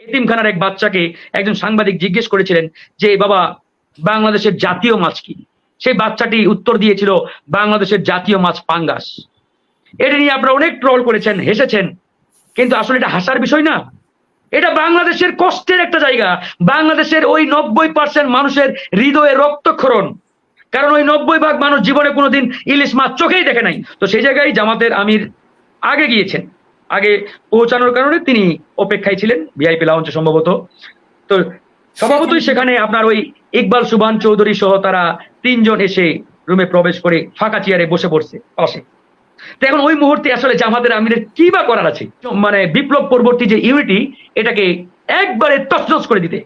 এতিমখানার এক বাচ্চাকে একজন সাংবাদিক জিজ্ঞেস করেছিলেন যে, বাবা, বাংলাদেশের জাতীয় মাছ কি? সেই বাচ্চাটি উত্তর দিয়েছিল, বাংলাদেশের জাতীয় মাছ পাঙ্গাস। এটা নিয়ে আপনারা অনেক ট্রল করেছেন, হেসেছেন, কিন্তু আসলে এটা হাসার বিষয় না। এটা বাংলাদেশের কষ্টের একটা জায়গা। বাংলাদেশের ওই নব্বই পার্সেন্ট মানুষের হৃদয়ে রক্তক্ষরণ। কারণ ওই নব্বই ভাগ মানুষ জীবনে কোনোদিন ইলিশ মাছ চোখেই দেখে নাই। তো সেই জায়গায় জামাতের আমির আগে গিয়েছেন। আগে পৌঁছানোর কারণে তিনি অপেক্ষায় ছিলেন ভিআইপি লাউঞ্চে সম্ভবত। তো স্বভাবতই সেখানে আপনার ওই ইকবাল সুবান চৌধুরী সহ তারা তিনজন এসে রুমে প্রবেশ করে ফাঁকা চেয়ারে বসে পড়ছে পাশে। এখন ওই মুহূর্তে আসলে জামাতের আমিরের কি বা করার আছে মানে বিপ্লব পরবর্তী যে ইউনিটি এটাকে একবারে তছনছ করে দিতে।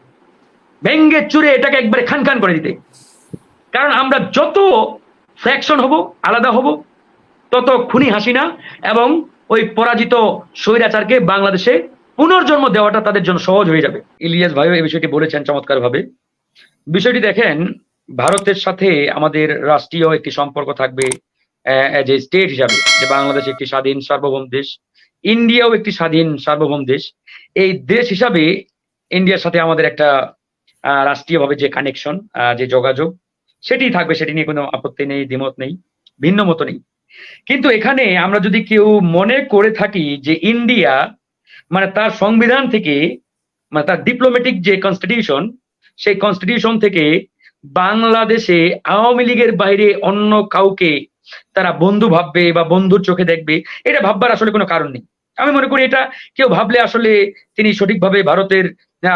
ভেঙ্গে চুরে এটাকে একবারে খান খান করে দিতে। কারণ আমরা যত ফ্র্যাকশন হব, আলাদা হব, তত খুনি হাসিনা এবং ওই পরাজিত স্বৈরাচারকে বাংলাদেশে পুনর্জন্ম দেওয়াটা তাদের জন্য সহজ হয়ে যাবে। ইলিয়াস ভাইও এই বিষয়টি বলেছেন চমৎকার ভাবে বিষয়টি দেখেন, ভারতের সাথে আমাদের রাষ্ট্রীয় একটি সম্পর্ক থাকবে, এ স্টেট হিসাবে, যে বাংলাদেশ একটি স্বাধীন সার্বভৌম দেশ, ইন্ডিয়াও একটি স্বাধীন সার্বভৌম দেশ। এই দেশ হিসাবে ইন্ডিয়ার সাথে আমাদের একটা রাষ্ট্রীয়ভাবে যে কানেকশন যে যোগাযোগ সেটি থাকবে, সেটি নিয়ে কোনো আপত্তি নেই, দ্বিমত নেই, ভিন্ন মতো নেই। কিন্তু এখানে আমরা যদি কেউ মনে করে থাকি যে ইন্ডিয়া মানে তার সংবিধান থেকে মানে তার ডিপ্লোম্যাটিক যে কনস্টিটিউশন সেই কনস্টিটিউশন থেকে বাংলাদেশে আওয়ামী লীগের বাইরে অন্য কাউকে তারা বন্ধু ভাববে বা বন্ধুর চোখে দেখবে, এটা ভাববার আসলে কোনো কারণ নেই। আমি মনে করি এটা কেউ ভাবলে আসলে তিনি সঠিকভাবে ভারতের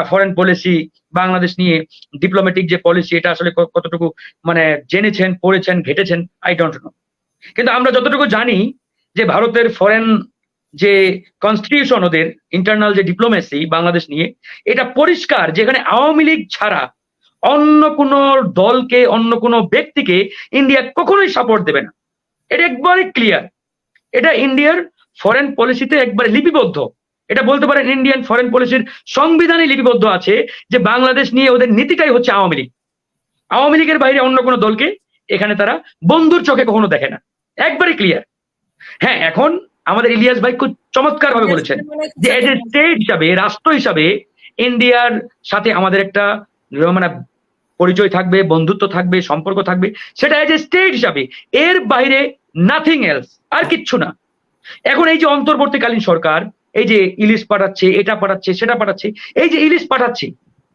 ফরেন পলিসি বাংলাদেশ নিয়ে ডিপ্লোম্যাটিক যে পলিসি এটা আসলে কতটুকু মানে জেনেছেন, পড়েছেন, ঘেটেছেন আই ডোন্ট নো কিন্তু আমরা যতটুকু জানি যে ভারতের ফরেন যে কনস্টিটিউশন ওদের ইন্টারনাল যে ডিপ্লোমেসি বাংলাদেশ নিয়ে, এটা পরিষ্কার যেখানে আওয়ামী লীগ ছাড়া অন্য কোন দলকে, অন্য কোন ব্যক্তিকে ইন্ডিয়া কখনোই সাপোর্ট দেবে না। এটা একবারে ক্লিয়ার এটা ইন্ডিয়ার ফরেন পলিসিতে একবারে লিপিবদ্ধ। এটা বলতে পারেন ইন্ডিয়ান ফরেন পলিসির সংবিধানে লিপিবদ্ধ আছে যে বাংলাদেশ নিয়ে ওদের নীতিটাই হচ্ছে আওয়ামী লীগ। আওয়ামী লীগের বাইরে অন্য কোনো দলকে এখানে তারা বন্ধুর চোখে কখনো দেখে না। একবারে ক্লিয়ার হ্যাঁ এখন আমাদের ইলিয়াস ভাই খুব চমৎকার ভাবে বলেছেন যে এজ এ স্টেট হিসাবে রাষ্ট্র হিসাবে ইন্ডিয়ার সাথে আমাদের একটা মানে পরিচয় থাকবে বন্ধুত্ব থাকবে সম্পর্ক থাকবে সেটা এজ এ স্টেট হিসাবে। এর বাইরে নাথিং এলস আর কিচ্ছু না। এখন এই যে অন্তর্বর্তীকালীন সরকার এই যে ইলিশ পাঠাচ্ছে এটা পাঠাচ্ছে সেটা পাঠাচ্ছে এই যে ইলিশ পাঠাচ্ছে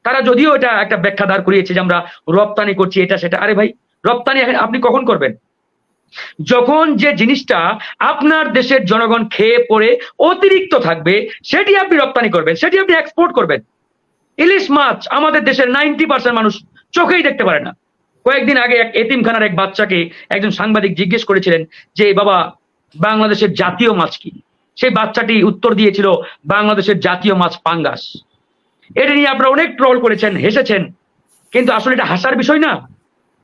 তারা যদিও এটা একটা ব্যাখ্যা দাঁড় করিয়েছে যে আমরা রপ্তানি করছি এটা সেটা। আরে ভাই রপ্তানি আপনি কখন করবেন? যখন যে জিনিসটা আপনার দেশের জনগণ খেয়ে পড়ে অতিরিক্ত থাকবে, সেটি আপনি রপ্তানি করবেন, সেটি আপনি এক্সপোর্ট করবেন। ইলিশ মাছ আমাদের দেশের নাইনটি পার্সেন্ট মানুষ চোখেই দেখতে পারে না। কয়েকদিন আগে এক এতিমখানার এক বাচ্চাকে একজন সাংবাদিক জিজ্ঞেস করেছিলেন যে, বাবা, বাংলাদেশের জাতীয় মাছ কি? সেই বাচ্চাটি উত্তর দিয়েছিল, বাংলাদেশের জাতীয় মাছ পাঙ্গাস। এটা নিয়ে আপনারা অনেক ট্রল করেছেন, হেসেছেন, কিন্তু আসলে এটা হাসার বিষয় না।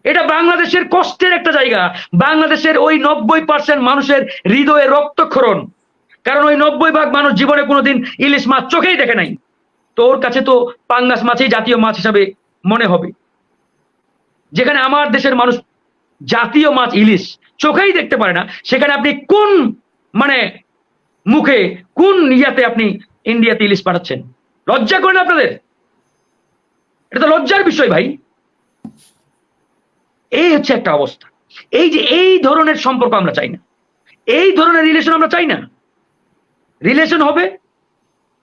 এটা বাংলাদেশের কষ্টের একটা জায়গা। বাংলাদেশের ওই নব্বই পার্সেন্ট মানুষের হৃদয়ে রক্তক্ষরণ। কারণ ওই নব্বই ভাগ মানুষ জীবনে কোনোদিন ইলিশ মাছ চোখেই দেখে নাই। তো ওর কাছে তো পাঙ্গাস মাছই জাতীয় মাছ হিসাবে মনে হবে। যেখানে আমার দেশের মানুষ জাতীয় মাছ ইলিশ চোখেই দেখতে পারে না। সেখানে আপনি কোন মানে মুখে কোন ইয়াতে আপনি ইন্ডিয়াতে ইলিশ পাঠাচ্ছেন? লজ্জা করেন আপনাদের? এটা তো লজ্জার বিষয় ভাই। এই হচ্ছে একটা অবস্থা। এই যে এই ধরনের সম্পর্ক আমরা চাই না। এই ধরনের রিলেশন আমরা চাই না। রিলেশন হবে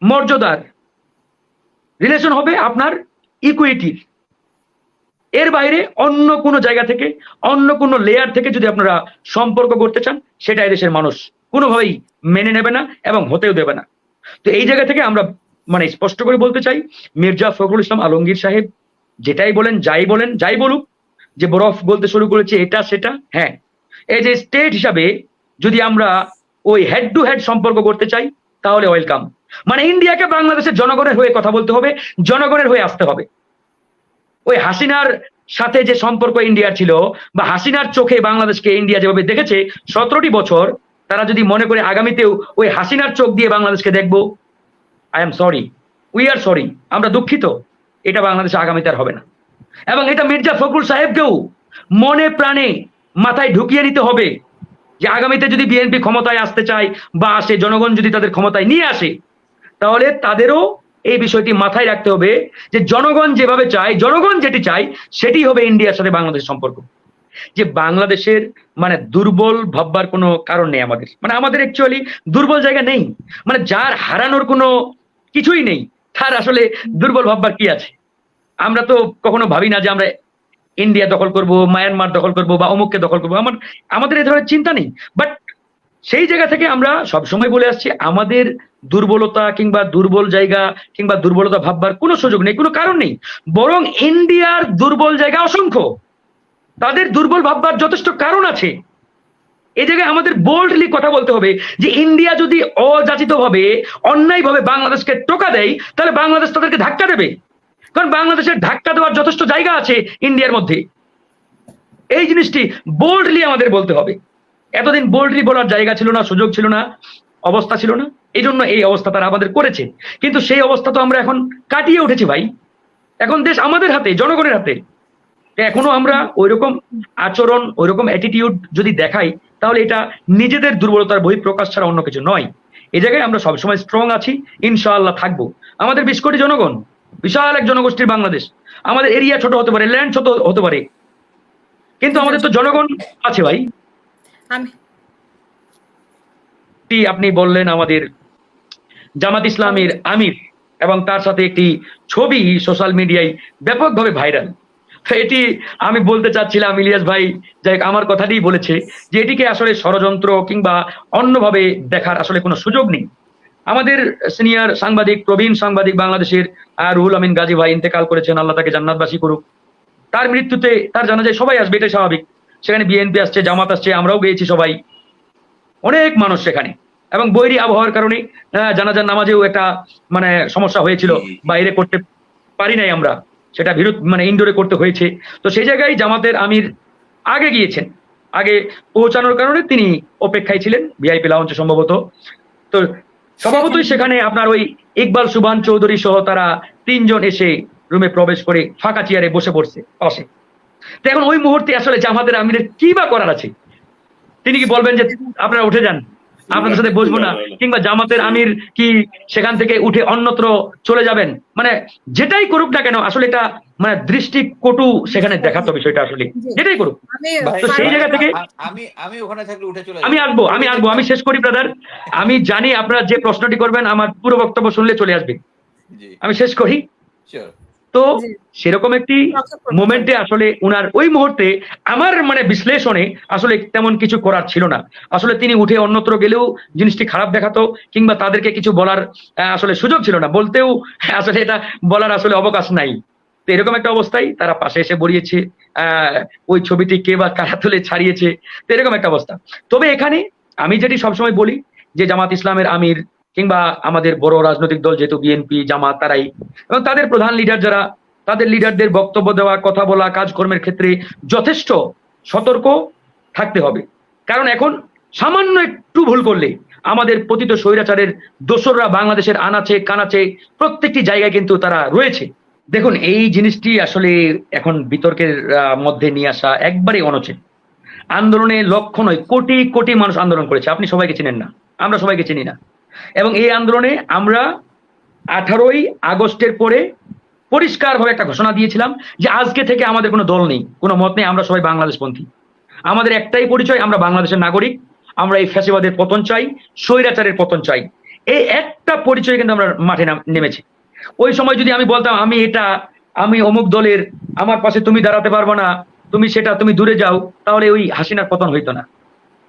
মর্যাদার। রিলেশন হবে আপনার ইকুইটির এর বাইরে অন্য কোনো জায়গা থেকে, অন্য কোনো লেয়ার থেকে যদি আপনারা সম্পর্ক করতে চান সেটা দেশের মানুষ কোনোভাবেই মেনে নেবে না এবং হতেও দেবে না। তো এই জায়গা থেকে আমরা মানে স্পষ্ট করে বলতে চাই, মির্জা ফখরুল ইসলাম আলমগীর সাহেব যেটাই বলেন, যাই বলেন, যাই বলুক যে বরফ বলতে শুরু করেছে এটা, সেটা হ্যাঁ। এই যে স্টেট হিসাবে যদি আমরা ওই হেড টু হেড সম্পর্ক করতে চাই, তাহলে ওয়েলকাম মানে ইন্ডিয়াকে বাংলাদেশের জনগণের হয়ে কথা বলতে হবে, জনগণের হয়ে আসতে হবে। ওই হাসিনার সাথে যে সম্পর্ক ইন্ডিয়ার ছিল, বা হাসিনার চোখে বাংলাদেশকে ইন্ডিয়া যেভাবে দেখেছে, সতেরোটি বছর তারা যদি মনে করে আগামীতেও ওই হাসিনার চোখ দিয়ে বাংলাদেশকে দেখব I am sorry we are sorry আমরা দুঃখিত, এটা বাংলাদেশে আগামীতে আর হবে না। এবং এটা মির্জা ফখরুল সাহেবকেও মনে প্রাণে মাথায় ঢুকিয়ে নিতে হবে যে আগামীতে যদি বিএনপি ক্ষমতায় আসতে চায় বা আসে, জনগণ যদি তাদের ক্ষমতায় নিয়ে আসে, তাহলে তাদেরও এই বিষয়টি মাথায় রাখতে হবে যে জনগণ যেভাবে চায়, জনগণ যেটি চায়, সেটি হবে ইন্ডিয়ার সাথে বাংলাদেশের সম্পর্ক। যে বাংলাদেশের মানে দুর্বল ভাববার কোনো কারণ নেই আমাদের। মানে আমাদের অ্যাকচুয়ালি দুর্বল জায়গা নেই। মানে যার হারানোর কোনো কিছুই নেই, তার আসলে দুর্বল ভাববার কি আছে? আমরা তো কখনো ভাবি না যে আমরা ইন্ডিয়া দখল করব মায়ানমার দখল করব বা অমুককে দখল করব। আমার, আমাদের এই ধরনের চিন্তা নেই। বাট সেই জায়গা থেকে আমরা সবসময় বলে আসছি, আমাদের দুর্বলতা কিংবা দুর্বল জায়গা কিংবা দুর্বলতা ভাববার কোনো সুযোগ নেই, কোনো কারণ নেই। বরং ইন্ডিয়ার দুর্বল জায়গা অসংখ্য। তাদের দুর্বল ভাববার যথেষ্ট কারণ আছে। এই জায়গায় আমাদের বোল্ডলি কথা বলতে হবে যে ইন্ডিয়া যদি অযাচিতভাবে, অন্যায়ভাবে বাংলাদেশকে টোকা দেয়, তাহলে বাংলাদেশ তাদেরকে ধাক্কা দেবে। কারণ বাংলাদেশের ধাক্কা দেওয়ার যথেষ্ট জায়গা আছে ইন্ডিয়ার মধ্যে। এই জিনিসটি বোল্ডলি আমাদের বলতে হবে। এতদিন বোল্ডলি বলার জায়গা ছিল না, সুযোগ ছিল না, অবস্থা ছিল না। এই জন্য এই অবস্থা তারা আমাদের করেছে। কিন্তু সেই অবস্থা তো আমরা এখন কাটিয়ে উঠেছি ভাই। এখন দেশ আমাদের হাতে, জনগণের হাতে। এখনও আমরা ওইরকম আচরণ, ওইরকম অ্যাটিটিউড যদি দেখাই, তাহলে এটা নিজেদের দুর্বলতার বহিঃপ্রকাশ ছাড়া অন্য কিছু নয়। এ জায়গায় আমরা সবসময় স্ট্রং আছি, ইনশাআল্লাহ থাকব। আমাদের বিশ কোটি জনগণ বিশাল এক জনগোষ্ঠীর বাংলাদেশ। আমাদের এরিয়া ছোট হতে পারে ল্যান্ড ছোট হতে পারে। কিন্তু আমাদের তো জনগণ আছে ভাই। আপনি বললেন আমাদের জামাত ইসলামের আমির এবং তার সাথে একটি ছবি সোশ্যাল মিডিয়ায় ব্যাপকভাবে ভাইরাল এটি আমি বলতে চাচ্ছিলাম ইলিয়াস ভাই যাই আমার কথাটি বলেছে যে এটিকে আসলে ষড়যন্ত্র কিংবা অন্যভাবে দেখার আসলে কোনো সুযোগ নেই। আমাদের সিনিয়র সাংবাদিক, প্রবীণ সাংবাদিক বাংলাদেশের রুহুল আমিন গাজী ভাই ইন্তেকাল করেছেন, আল্লাহ তাকে জান্নাতবাসী করুক। তার মৃত্যুতে, তার জানা যায় সবাই আসবে, এটাই স্বাভাবিক। সেখানে বিএনপি আসছে, জামাত আসছে, আমরাও গিয়েছি সবাই। অনেক মানুষ সেখানে। এবং বৈরী আবহাওয়ার কারণে জানাজার নামাজেও একটা মানে সমস্যা হয়েছিল। বাইরে করতে পারি নাই আমরা। সেটা বিরোধ মানে ইনডোরে করতে হয়েছে। তো সেই জায়গায় জামাতের আমির আগে গিয়েছেন। আগে পৌঁছানোর কারণে তিনি অপেক্ষায় ছিলেন। ভিআইপি লাউঞ্চে সম্ভবত। তো স্বভাবতই সেখানে আপনার ওই ইকবাল সুবান চৌধুরী সহ তারা তিনজন এসে রুমে প্রবেশ করে ফাঁকা চেয়ারে বসে পড়ছে, পাশে। তো এখন ওই মুহূর্তে আসলে জামাতের আমিরের কি বা করার আছে? তিনি কি বলবেন যে আপনারা উঠে যান? আপনাদের সাথে বসবো না। কিংবা জামাতের আমির কি সেখান থেকে উঠে অন্যত্র চলে যাবেন? মানে যেটাই করুক না কেন আসলে এটা মানে দৃষ্টি কটু সেখানে দেখাতো বিষয়টা আসলে। যেটাই করুক। তো সেই জায়গা থেকে আমি আমি ওখানে থাকলে উঠে চলে আমি। আসব আমি আসব আমি শেষ করি ব্রাদার আমি জানি আপনারা যে প্রশ্নটি করবেন আমার পুরো বক্তব্য শুনলে চলে আসবে। আমি শেষ করি. তো সেরকম একটি। মোমেন্টে আসলে উনার ওই মুহূর্তে আমার মানে বিশ্লেষণে আসলে তেমন কিছু করার ছিল না। আসলে তিনি উঠে অন্যত্র গেলেও জিনিসটি খারাপ দেখাতো কিংবা তাদেরকে কিছু বলার আসলে সুযোগ ছিল না। বলতেও আসলে এটা বলার আসলে অবকাশ নাই। তো এরকম একটা অবস্থায় তারা পাশে এসে বলিয়েছে আহ ওই ছবিটি কে বা কারা তুলে ছাড়িয়েছে? তো এরকম একটা অবস্থা। তবে এখানে আমি যেটি সবসময় বলি যে জামাত ইসলামের আমির কিংবা আমাদের বড় রাজনৈতিক দল যেহেতু বিএনপি জামাত, তারাই। এবং তাদের প্রধান লিডার যারা, তাদের লিডারদের বক্তব্য দেওয়া, কথা বলা, কাজকর্মের ক্ষেত্রে যথেষ্ট সতর্ক থাকতে হবে। কারণ এখন সামান্য একটু ভুল করলে আমাদের পতিত স্বৈরাচারের দোসররা বাংলাদেশের আনাচে, কানাচে প্রত্যেকটি জায়গায় কিন্তু তারা রয়েছে। দেখুন, এই জিনিসটি আসলে এখন বিতর্কের মধ্যে নিয়ে আসা একবারে অনুচিত আন্দোলনে লক্ষ্য নয়, কোটি কোটি মানুষ আন্দোলন করেছে। আপনি সবাইকে চিনেন না। আমরা সবাইকে চিনি না। এবং এই আন্দোলনে আমরা আঠারোই আগস্টের পরে পরিষ্কারভাবে একটা ঘোষণা দিয়েছিলাম যে আজকে থেকে আমাদের কোনো দল নেই কোনো মত নেই আমরা সবাই বাংলাদেশপন্থী। আমাদের একটাই পরিচয় আমরা বাংলাদেশের নাগরিক আমরা এই ফ্যাসিবাদের পতন চাই স্বৈরাচারের পতন চাই। এই একটা পরিচয় কিন্তু আমরা মাঠে নাম- নেমেছি। ওই সময় যদি আমি বলতাম আমি এটা আমি অমুক দলের আমার পাশে তুমি দাঁড়াতে পারব না তুমি সেটা তুমি দূরে যাও তাহলে ওই হাসিনার পতন হইতো না।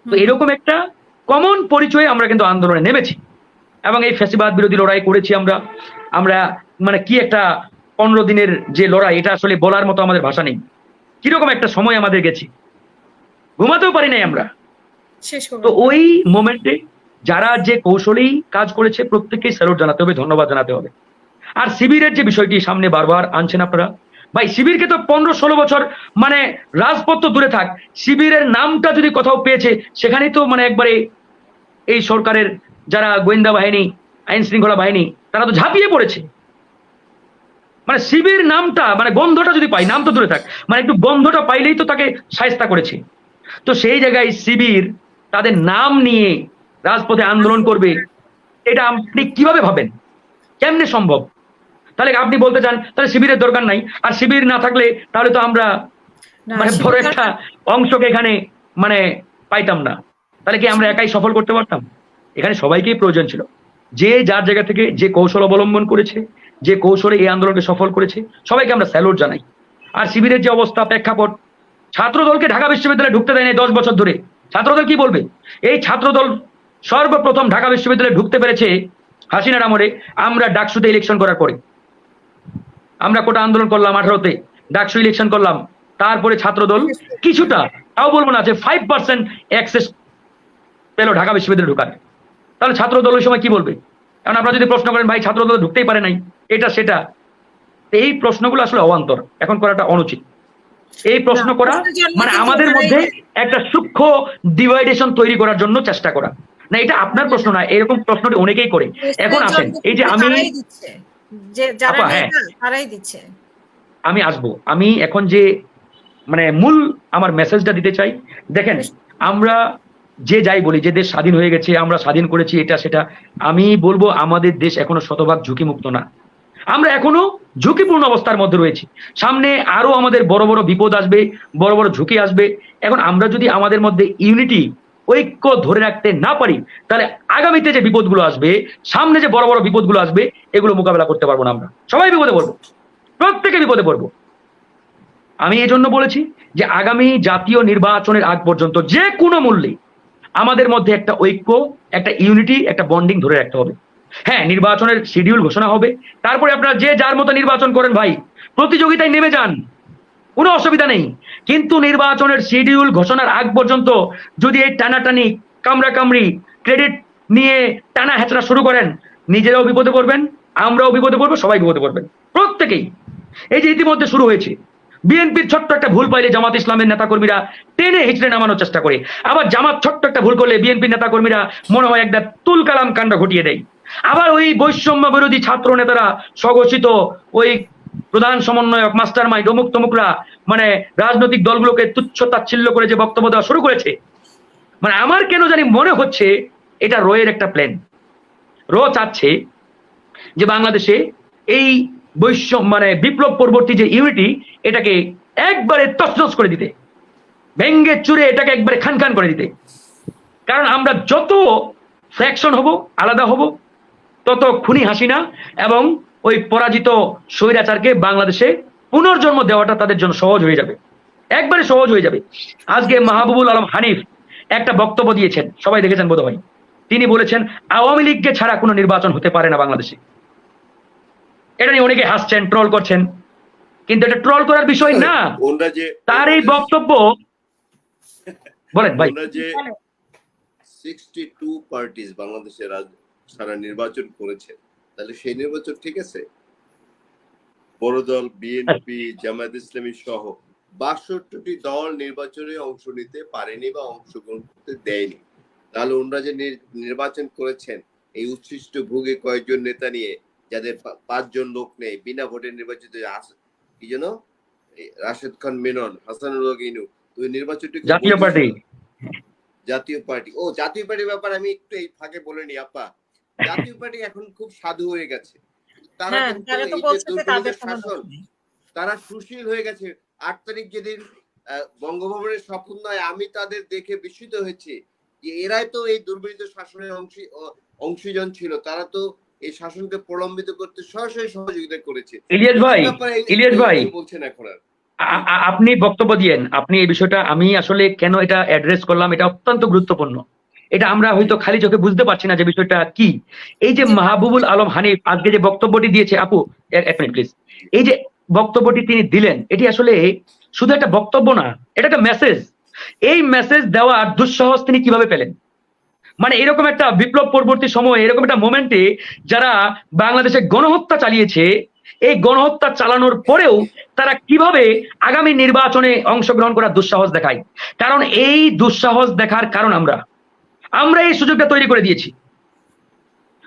তো এরকম একটা কমন পরিচয়ে আমরা কিন্তু আন্দোলনে নেমেছি। এবং এই ফ্যাসিবাদ বিরোধী লড়াই করেছি আমরা। আমরা মানে কি একটা পনেরো দিনের যে লড়াই এটা আসলে বলার মতো আমাদের ভাষা নেই। কীরকম একটা সময় আমাদের গেছি। ঘুমাতেও পারি নাই আমরা। তো ওই মোমেন্টে যারা যে কৌশলেই কাজ করেছে প্রত্যেককেই স্যালুট জানাতে হবে ধন্যবাদ জানাতে হবে। আর শিবিরের যে বিষয়টি সামনে বারবার আনছেন আপনারা ভাই শিবিরকে তো পনেরো ষোলো বছর মানে রাজপথ দূরে থাক শিবিরের নামটা যদি কোথাও পেয়েছে সেখানেই তো মানে একবারে এই সরকারের যারা গোয়েন্দা বাহিনী আইন শৃঙ্খলা বাহিনী তারা তো ঝাঁপিয়ে পড়েছে। মানে শিবির নামটা মানে গন্ধটা যদি পাই নাম তো দূরে থাক মানে একটু গন্ধটা পাইলেই তো তাকে সায়স্তা করেছে। তো সেই জায়গায় শিবির তাদের নাম নিয়ে রাজপথে আন্দোলন করবে এটা আপনি কীভাবে ভাবেন? কেমনে সম্ভব? তাহলে আপনি বলতে চান তাহলে শিবিরের দরকার নাই। আর শিবির না থাকলে তাহলে তো আমরা মানে বড় একটা অংশকে এখানে মানে পাইতাম না। তাহলে কি আমরা একাই সফল করতে পারতাম? এখানে সবাইকেই প্রয়োজন ছিল। যে যার জায়গা থেকে যে কৌশল অবলম্বন করেছে, যে কৌশলে এই আন্দোলনকে সফল করেছে, সবাইকে আমরা স্যালুট জানাই। আর শিবিরের যে অবস্থা, প্রেক্ষাপট, ছাত্রদলকে ঢাকা বিশ্ববিদ্যালয়ে ঢুকতে দেয়নি দশ বছর ধরে। ছাত্রদল কি বলবে? এই ছাত্রদল সর্বপ্রথম ঢাকা বিশ্ববিদ্যালয়ে ঢুকতে পেরেছে হাসিনার আমলে। আমরা ডাকসুতে ইলেকশন করার পরে। আমরা কোটা আন্দোলন করলাম আঠারোতে, ডাকসু ইলেকশন করলাম। তারপরে ছাত্রদল কিছুটা, তাও বলব না যে ফাইভ পার্সেন্ট অ্যাক্সেস পেল ঢাকা বিশ্ববিদ্যালয়ে ঢুকার। তাহলে ছাত্রদল ওই সময় কি বলবে? কারণ আপনারা যদি প্রশ্ন করেন ভাই ছাত্রদল ঢুকতেই পারে নাই। এটা সেটা। এই প্রশ্নগুলো আসলে অবান্তর। এখন করাটা অনুচিত। এই প্রশ্ন করা মানে আমাদের মধ্যে একটা সূক্ষ্ম ডিভাইডেশন তৈরি করার জন্য চেষ্টা করা। না এটা আপনার প্রশ্ন না এরকম প্রশ্নটি অনেকেই করে। এখন আসেন এই যে আমি হ্যাঁ। আমি আসব। আমি এখন যে মানে মূল আমার মেসেজটা দিতে চাই। দেখেন আমরা যে যাই বলি, যে দেশ স্বাধীন হয়ে গেছে, আমরা স্বাধীন করেছি এটা, সেটা, আমি বলব আমাদের দেশ এখনও শতভাগ ঝুঁকিমুক্ত না। আমরা এখনও ঝুঁকিপূর্ণ অবস্থার মধ্যে রয়েছি। সামনে আরও আমাদের বড় বড় বিপদ আসবে, বড় বড় ঝুঁকি আসবে। এখন আমরা যদি আমাদের মধ্যে ইউনিটি, ঐক্য ধরে রাখতে না পারি, তাহলে আগামীতে যে বিপদগুলো আসবে, সামনে যে বড় বড় বিপদগুলো আসবে, এগুলো মোকাবেলা করতে পারব না আমরা। সবাই বিপদে পড়ব। প্রত্যেকে বিপদে পড়ব। আমি এই জন্য বলেছি যে আগামী জাতীয় নির্বাচনের আগ পর্যন্ত যে কোনো মূল্যে আমাদের মধ্যে একটা ঐক্য, একটা ইউনিটি একটা বন্ডিং ধরে রাখতে হবে। হ্যাঁ নির্বাচনের শিডিউল ঘোষণা হবে। তারপরে আপনারা যে যার মতো নির্বাচন করেন ভাই, প্রতিযোগিতায় নেমে যান। কোনো অসুবিধা নেই। কিন্তু নির্বাচনের শিডিউল ঘোষণার আগ পর্যন্ত যদি এই টানাটানি কামড়া কামড়ি ক্রেডিট নিয়ে টানা হেঁচড়া শুরু করেন, নিজেরাও বিপদে পড়বেন, আমরাও বিপদে পড়ব, সবাই বিপদে পড়বেন। প্রত্যেকেই। এই যে ইতিমধ্যে শুরু হয়েছে। বিএনপির ছোট্ট একটা ভুল পাইলে জামাত ইসলামের নেতাকর্মীরা টেনে হিচড়ে নামানোর চেষ্টা করে। আবার জামাত ছোট্ট একটা ভুল করলে বিএনপির নেতাকর্মীরা মনে হয় একটা তুল কালাম কাণ্ড ঘটিয়ে দেয়। আবার ওই বৈষম্য বিরোধী ছাত্র নেতারা স্বঘোষিত ওই প্রধান সমন্বয়ক মাস্টার মাইন্ড অমুক তমুকরা মানে রাজনৈতিক দলগুলোকে তুচ্ছ তাচ্ছিল্য করে যে বক্তব্য দেওয়া শুরু করেছে। মানে আমার কেন জানি মনে হচ্ছে এটা রয়ের একটা প্ল্যান র চাচ্ছে যে বাংলাদেশে এই বৈষম্য মানে বিপ্লব পরবর্তী যে ইউনিটি এটাকে একবারে তছনছ করে দিতে। ভেঙ্গে চুরে এটাকে একবারে খান খান করে দিতে। কারণ আমরা যত ফ্র্যাকশন হব, আলাদা হব, তত খুনি হাসিনা এবং ওই পরাজিত স্বৈরাচারকে বাংলাদেশে পুনর্জন্ম দেওয়াটা তাদের জন্য সহজ হয়ে যাবে। একবারে সহজ হয়ে যাবে। আজকে মাহবুবুল আলম হানিফ একটা বক্তব্য দিয়েছেন, সবাই দেখেছেন বোধহয়। তিনি বলেছেন, আওয়ামী লীগকে ছাড়া কোনো নির্বাচন হতে পারে না বাংলাদেশে। এটা নিয়ে অনেকে হাসছেন ট্রল করছেন। কিন্তু এটা ট্রল করার বিষয় না। তার এই বক্তব্য বলেন ভাই। যে বাংলাদেশের সারা নির্বাচন করেছে। তাহলে সেই নির্বাচন ঠিক আছে? বড় দল বিএনপি জামায়াত ইসলামী সহ বাষট্টি দল নির্বাচনে অংশ নিতে পারেনি বা অংশগ্রহণ করতে দেয়নি। তাহলে ওনারা যে নির- নির্বাচন করেছেন। এই উচ্ছিষ্ট ভোগে কয়েকজন নেতা নিয়ে যাদের পাঁচজন লোক নেই বিনা ভোটে নির্বাচিত কি যেন? রাশেদ খান মেনন হাসানুল হক ইনু তো এই নির্বাচনটি কি জাতীয় পার্টি। জাতীয় পার্টি। ও জাতীয় পার্টির ব্যাপার আমি একটু এই ফাঁকে বলে নি আপা। জাতীয় পার্টি এখন খুব সাধু হয়ে গেছে। তারা হ্যাঁ শাসন, তারা সুশীল হয়ে গেছে। আট তারিখ যেদিন বঙ্গভবনের শপথ নয় আমি তাদের দেখে বিস্মিত হয়েছি এরাই তো এই দুর্বৃত্ত শাসনের অংশী অংশীজন ছিল। তারা তো এই শাসনকে প্রলম্বিত করতে সরাসরি সহযোগিতা করেছে। ইলিয়াস ভাই ইলিয়াস ভাই। বলছেন এখন আর। আপনি বক্তব্য দিয়েন। আপনি এই বিষয়টা আমি আসলে কেন এটা অ্যাড্রেস করলাম এটা অত্যন্ত গুরুত্বপূর্ণ। এটা আমরা হয়তো খালি চোখে বুঝতে পারছি না যে বিষয়টা কি। এই যে মাহবুবুল আলম হানিফ আজকে যে বক্তব্যটি দিয়েছে আপু এক মিনিট প্লিজ এই যে বক্তব্যটি তিনি দিলেন এটি আসলে শুধু একটা বক্তব্য না এটা একটা মেসেজ এই মেসেজ দেওয়ার দুঃসাহস তিনি কীভাবে পেলেন? মানে এরকম একটা বিপ্লব পরবর্তী সময়ে, এরকম একটা মোমেন্টে যারা বাংলাদেশে গণহত্যা চালিয়েছে, এই গণহত্যা চালানোর পরেও তারা কীভাবে আগামী নির্বাচনে অংশগ্রহণ করার দুঃসাহস দেখায়? কারণ এই দুঃসাহস দেখার কারণ আমরা। আমরা এই সুযোগটা তৈরি করে দিয়েছি।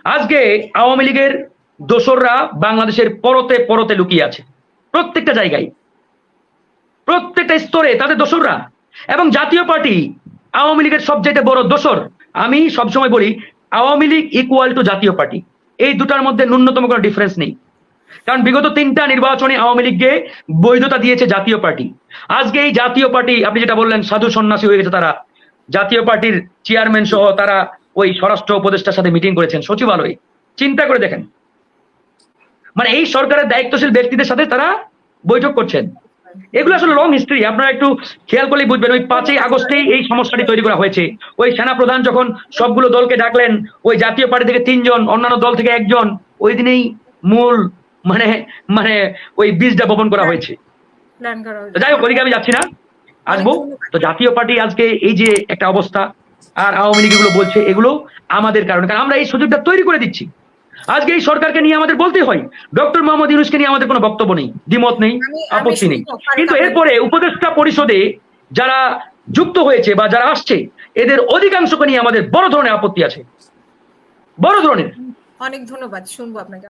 আজকে আওয়ামী লীগের দোসররা বাংলাদেশের পরতে পরতে লুকিয়ে আছে, প্রত্যেকটা জায়গায়। প্রত্যেকটা স্তরে তাদের দোসররা। এবং জাতীয় পার্টি আওয়ামী লীগের সবচেয়ে বড় দোসর আমি সবসময় বলি, আওয়ামী লীগ ইকুয়াল টু জাতীয় পার্টি। এই দুটার মধ্যে ন্যূনতম কোনো ডিফারেন্স নেই। কারণ বিগত তিনটা নির্বাচনে আওয়ামী লীগকে বৈধতা দিয়েছে জাতীয় পার্টি। আজকে এই জাতীয় পার্টি, আপনি যেটা বললেন, সাধু সন্ন্যাসী হয়ে গেছে তারা। জাতীয় পার্টির চেয়ারম্যান সহ তারা ওই স্বরাষ্ট্র উপদেষ্টার সাথে মিটিং করেছেন, সচিবালয়ে। চিন্তা করে দেখেন। মানে এই সরকারের দায়িত্বশীল ব্যক্তিদের সাথে তারা বৈঠক করছেন। এগুলো আসলে লং হিস্ট্রি আপনারা একটু খেয়াল করলেই বুঝবেন। ওই পাঁচই আগস্টেই এই সমস্যাটি তৈরি করা হয়েছে। ওই সেনা প্রধান যখন সবগুলো দলকে ডাকলেন, ওই জাতীয় পার্টি থেকে তিনজন, অন্যান্য দল থেকে একজন, ওই দিনেই মূল মানে মানে ওই বীজটা বপন করা হয়েছে। যাই হোক, ওদিকে আমি যাচ্ছি না। আসব। তো জাতীয় পার্টি আজকে এই যে একটা অবস্থা, আর আওয়ামী লীগ এগুলো বলছে, এগুলো আমাদের কারণে। কারণ আমরা এই সুযোগটা তৈরি করে দিচ্ছি। আজকে এই সরকারকে নিয়ে আমাদের বলতে হয়। ডক্টর মোহাম্মদ ইউনুসকে নিয়ে আমাদের কোনো বক্তব্য নেই দ্বিমত নেই আপত্তি নেই। কিন্তু এরপরে উপদেষ্টা পরিষদে যারা যুক্ত হয়েছে বা যারা আসছে এদের অধিকাংশকে নিয়ে আমাদের বড় ধরনের আপত্তি আছে। বড় ধরনের। অনেক ধন্যবাদ শুনব আপনাকে।